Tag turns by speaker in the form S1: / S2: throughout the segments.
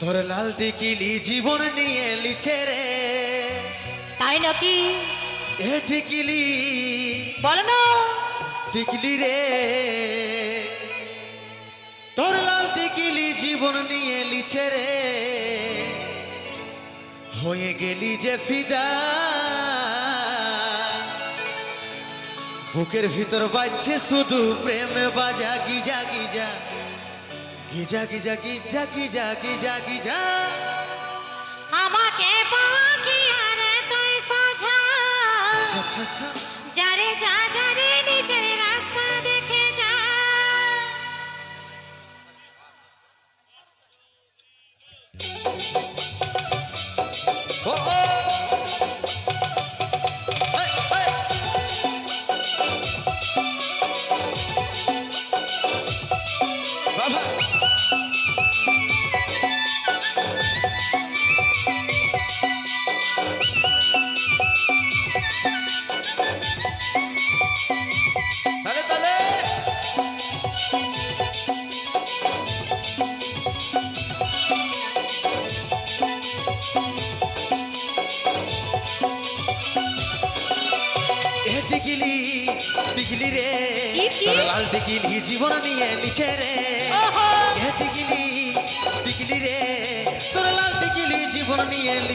S1: তোর লাল টিকিলি জীবন নিয়ে লিছে রে।
S2: তাই নাকি?
S1: এ টিকিলি।
S2: বলো না।
S1: টিকলি রে। তোর লাল টিকিলি জীবন নিয়ে লিছে রে। হয়ে গেলি যে ফিদা। বুকের ভিতর বাজছে শুধু প্রেম বাজা গিজা গিজা। গিজা গিজা গিজা গিজা গিজা গিজা।
S2: আমাকে পাওয়া কি আর তুই সাজা?
S1: আচ্ছা আচ্ছা আচ্ছা
S2: যারে যারে
S1: দিগিলি দিগিলি রে। লাল দিগিলি জীবন নিয়ে নিচে রে।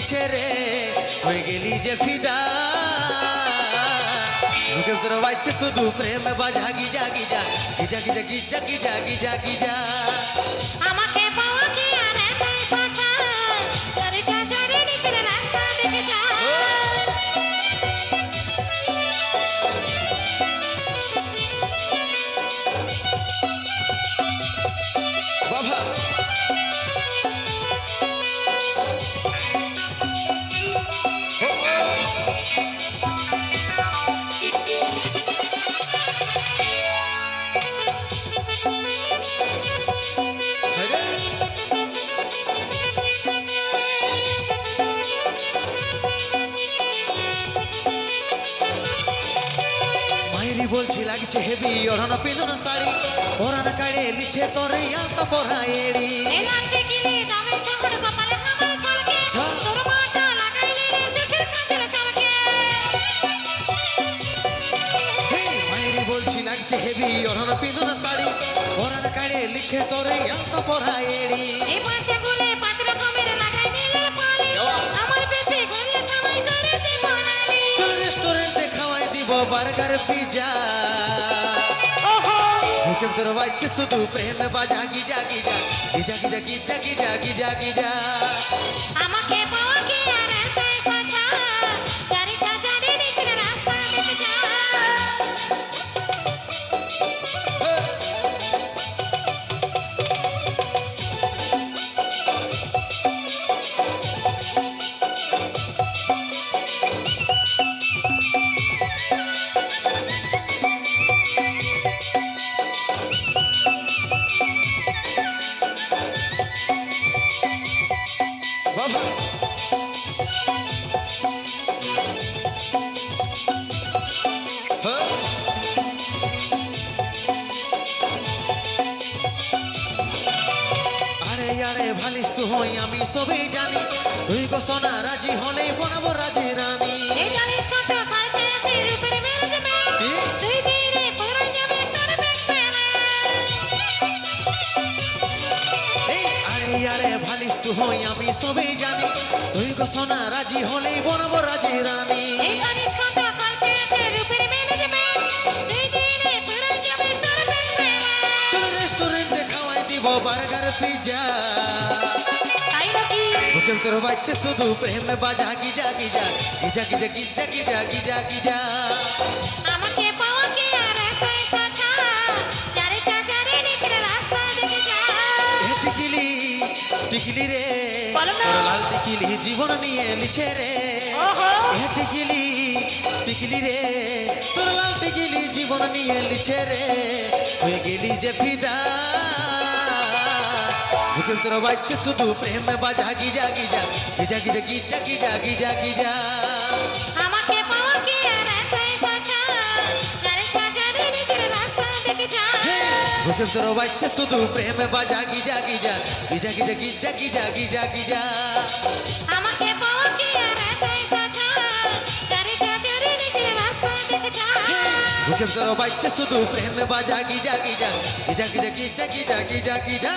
S1: ছেড়ে হয়ে গেলি যে ফিদা। বুকের তোর বাজছে শুধু প্রেম বাজাগি জাগি যা গিজা গিজা গিজা গিজা গিজা গিজা।
S2: আমাকে
S1: বলছি লাগছে হেবি ওড়ন পেদন শাড়ি। ওড়ন কাড়ে নিচে তোর ইয়াত পরা এড়ি বলছি লাগছে হেবি ওড়ন পিঁদুর শাড়ি। ওড়ন কাড়ে নিচে তোর ইয়াত পরা এড়ি
S2: পাঁচ রকমের
S1: বার্গার পিজা
S2: ওহো
S1: মুখে তোর বাচ্চা শুধু প্রেম বাজা গিজা গিজা গিজা গিজা গিজা গিজা গিজা গিজা
S2: আমাকে পাওয়া কি
S1: ভালিস তো হই আমি সবই জানি। তুই কোসনা রাজি হলেই বনাবো রাজি রানী।
S2: এই জানিস কত খরচ আছে রূপের ম্যানেজমেন্ট
S1: কি?
S2: দিনে পুরো যাবে তোর
S1: এই আরে আরে ভালিস তো হই আমি সবই জানি। তুই কোসনা রাজি হলেই বনাবো রাজি রানী।
S2: এই জানিস কত
S1: বার্গার পিজা বুকে তোর বাচ্চা শুধু প্রেম বাজা গিজা গিজা গিজা গিজা গিজা গিজা গিজা গিজা
S2: আমাকে পাওয়া কি আর তুই সোজা। যারে যা যারে নিজের রাস্তা দেখে যা।
S1: এ টিকিলি টিকিলি রে।
S2: বলো না।
S1: তোর লাল টিকিলি জীবন নিয়ে লিছে রে। টিকিলি টিকিলি রে। তোর লাল টিকিলি জীবন নিয়ে লিছে রে। হয়ে গেলি যে ফিদা। বুকে তোর বাচ্চা শুধু প্রেম বাজা গিজা গিজা গিজা গিজা গিজা গিজা গিজা গিজা
S2: আমাকে পাওয়া কি আর তুই সোজা যারে যা যারে নিজের রাস্তা দেখে দেখে যা।
S1: বুকের তোর বাচ্চা শুধু প্রেম বাজা গিজা গিজা গিজা গিজা গিজা গিজা গিজা গিজা
S2: আমাকে পাওয়া কি আর এতই সাজা গাড়ি যা জোরে নিজের রাস্তা দেখে যা।
S1: বুকের তোর বাচ্চা শুধু প্রেম বাজা গিজা গিজা গিজা গিজা গিজা গিজা গিজা গিজা